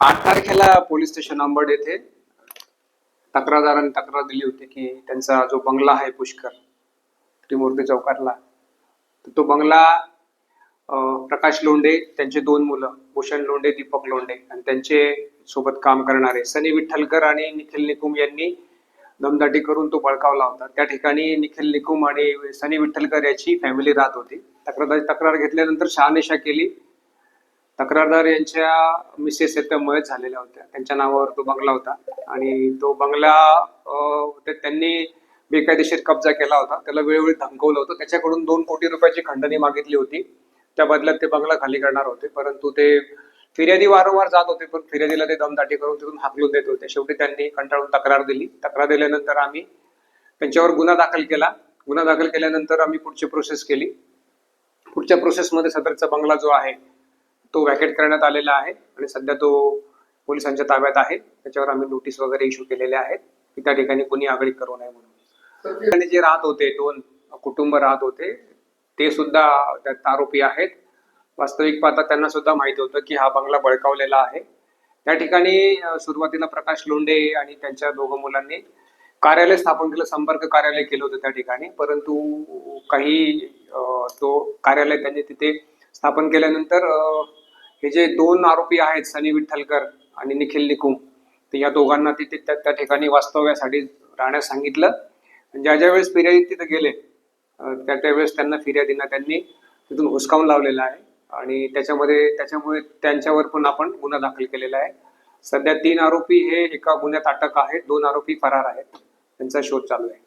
आठ तारखेला police station Ambad येथे तक्रारदारांनी तक्रार दिली होती की त्यांचा जो बंगला आहे पुष्कर त्रिमूर्ती चौकातला तो बंगला प्रकाश लोंढे त्यांचे दोन मुलं भूषण लोंढे दीपक लोंढे आणि त्यांचे सोबत काम करणारे सनी विठ्ठलकर आणि निखिल निकुम यांनी दमदाटी करून तो बळकावला होता. त्या ठिकाणी निखिल निकुम आणि सनी विठ्ठलकर याची फॅमिली राहत होती. तक्रार तक्रार घेतल्यानंतर शहानिशा केली. तक्रारदार यांच्या मिसेस आहेत त्या मयत झालेल्या होत्या. त्यांच्या नावावर तो बंगला होता. आणि तो बंगला त्यांनी बेकायदेशीर कब्जा केला होता. त्याला वेळोवेळी धमकवलं होतं. त्याच्याकडून दोन कोटी रुपयाची खंडणी मागितली होती. त्या बदल्यात ते बंगला खाली करणार होते. परंतु ते फिर्यादी वारंवार जात होते पण फिर्यादीला ते दमदाटी करून तिथून हाकलून देत होते. शेवटी त्यांनी कंटाळून तक्रार दिली. तक्रार दिल्यानंतर आम्ही त्यांच्यावर गुन्हा दाखल केला. गुन्हा दाखल केल्यानंतर आम्ही पुढची प्रोसेस केली. पुढच्या प्रोसेसमध्ये सदरचा बंगला जो आहे तो वॅकेट करण्यात आलेला आहे आणि सध्या तो पोलिसांच्या ताब्यात आहे. त्याच्यावर आम्ही नोटीस वगैरे इश्यू केलेल्या आहेत की त्या ठिकाणी कोणी आगळी करू नये म्हणून. आणि जे राहत होते दोन कुटुंब राहत होते ते सुद्धा त्यात आरोपी आहेत. वास्तविक पाहता त्यांना सुद्धा माहिती होतं की हा बंगला बळकावलेला आहे. त्या ठिकाणी सुरुवातीला प्रकाश लोंढे आणि त्यांच्या दोघं मुलांनी कार्यालय स्थापन केलं संपर्क कार्यालय केलं होतं त्या ठिकाणी. परंतु काही तो कार्यालय त्यांनी तिथे स्थापन केल्यानंतर हे जे दोन आरोपी आहेत सनी विठ्ठलकर आणि निखिल निकुम तर या दोघांना तिथे त्या त्या ठिकाणी वास्तव्यासाठी राहण्यास सांगितलं. आणि ज्या ज्या वेळेस फिर्यादी तिथे गेले त्या त्यावेळेस त्यांना फिर्यादींना त्यांनी तिथून हुसकावून लावलेला आहे. आणि त्याच्यामध्ये त्याच्यामुळे त्यांच्यावर पण आपण गुन्हा दाखल केलेला आहे. सध्या तीन आरोपी हे एका गुन्ह्यात अटक आहेत दोन आरोपी फरार आहेत. त्यांचा शोध चालू आहे.